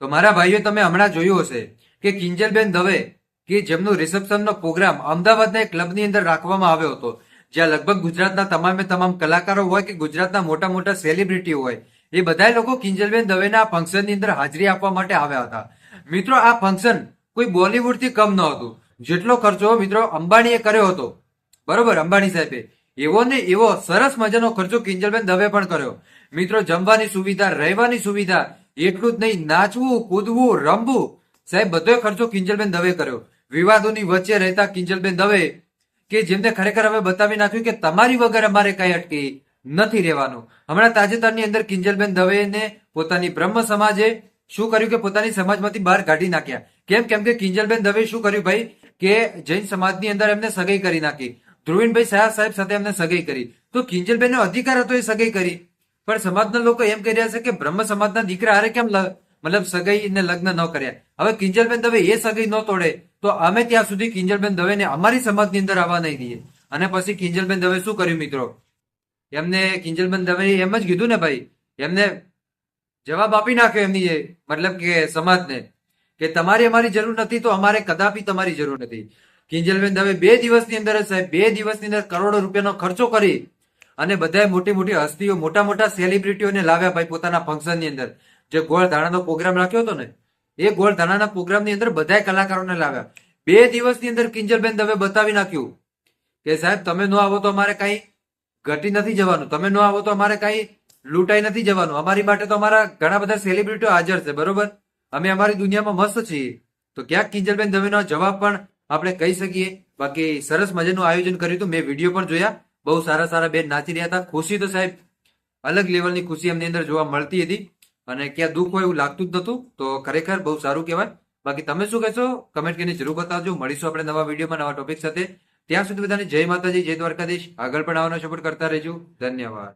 તો મારા ભાઈઓ તમે હમણાં જોયું હશે કે કિંજલબેન દવે કે જેમનું રિસેપ્શનનો પ્રોગ્રામ અમદાવાદના એક ક્લબની અંદર રાખવામાં આવ્યો હતો, જ્યાં લગભગ ગુજરાતના તમામે તમામ કલાકારો હોય કે ગુજરાતના મોટા મોટા સેલિબ્રિટી હોય, એ બધા લોકો કિંજલબેન દવેના આ ફંક્શનની અંદર હાજરી આપવા માટે આવ્યા હતા. મિત્રો, આ ફંક્શન કોઈ બોલિવૂડથી કમ ન હતું. જેટલો ખર્ચો મિત્રો અંબાણીએ કર્યો હતો. બરોબર, અંબાણી સાહેબે. એવો ને એવો સરસ મજાનો ખર્ચો કિંજલબેન દવે પણ કર્યો. મિત્રો, જમવાની સુવિધા, રહેવાની સુવિધા એટલું જ નહીં, નાચવું, કૂદવું, રમવું. સાહેબ, બધો ખર્ચો કિંજલબેન દવે કર્યો. વિવાદોની વચ્ચે રહેતા કિંજલબેન દવે કે જેમને ખરેખર હવે બતાવી નાખ્યું કે તમારી વગર અમારે કઈ અટકી નથી રહેવાનું. હમણાં તાજેતરની અંદર કિંજલબેન દવેને પોતાની બ્રહ્મ સમાજે શું કર્યું કે પોતાની સમાજમાંથી બહાર કાઢી નાખ્યા. કેમ? કેમ કે કિંજલબેન દવે શું કર્યું ભાઈ? કે જૈન સમાજની અંદર એમને સગાઈ કરી નાખી. ધ્રુવીનભાઈ શાહ સાહેબ સાથે એમને સગાઈ કરી. તો કિંજલબેનનો અધિકાર હતો એ સગાઈ કરી. પણ સમાજના લોકો એમ કહી રહ્યા છે કે બ્રહ્મ સમાજના દીકરા હારે કેમ મતલબ સગાઈ ને લગ્ન ન કર્યા? હવે કિંજલબેન દવે એ સગાઈ ન તોડે, તો અમે ત્યાં સુધી કિંજલબેન દવેને અમારી સમાજની અંદર આવવા નહીં દઈએ. અને પછી કિંજલબેન દવે શું કર્યું મિત્રો? એમને કિંજલબેન દવે એમ જ કીધું ને ભાઈ, એમને જવાબ આપી નાખ્યો એમની મતલબ કે સમાજને, કે તમારી અમારી જરૂર નથી તો અમારે કદાપી તમારી જરૂર નથી. કિંજલબેન દવે બે દિવસની અંદર સાહેબ, બે દિવસની અંદર કરોડો રૂપિયાનો ખર્ચો કરી અને બધાએ મોટી મોટી હસ્તીઓ મોટા મોટા સેલિબ્રિટીઓને લાવ્યા ભાઈ પોતાના ફંક્શનની અંદર. જે ગોળ ધાણાનો પ્રોગ્રામ રાખ્યો હતો ને, એ ગોળ ધાણાના પ્રોગ્રામની અંદર બધાય કલાકારોને લાવ્યા. બે દિવસની અંદર કિંજલબેન દવે બતાવી નાખ્યું કે, સાહેબ, તમે ન આવો તો અમારે કઈ ઘટી નથી જવાનું. તમે ન આવો તો અમારે કઈ લૂંટાઈ નથી જવાનું. અમારી માટે તો અમારા ઘણા બધા સેલિબ્રિટીઓ હાજર છે, બરોબર? અમે અમારી દુનિયામાં મસ્ત છીએ. તો ક્યાંક કિંજલબેન દવેનો જવાબ પણ આપણે કહી શકીએ. બાકી સરસ મજાનું આયોજન કર્યું હતું. મેં વીડિયો પણ જોયા. બહુ સારા સારા બેન નાચી રહ્યા હતા. ખુશી તો સાહેબ અલગ લેવલની ખુશી એમની અંદર જોવા મળતી હતી. અને ક્યાં દુઃખ હોય એવું લાગતું જ નતું તો ખરેખર બહુ સારું કહેવાય. બાકી તમે શું કહેશો? કમેન્ટ કરીને જરૂર બતાવજો. મળીશું આપણે નવા વિડીયોમાં નવા ટોપિક સાથે. ત્યાં સુધી બધાને જય માતાજી, જય દ્વારકાધીશ. આગળ પણ આવવાનો સપોર્ટ કરતા રહેજો. ધન્યવાદ.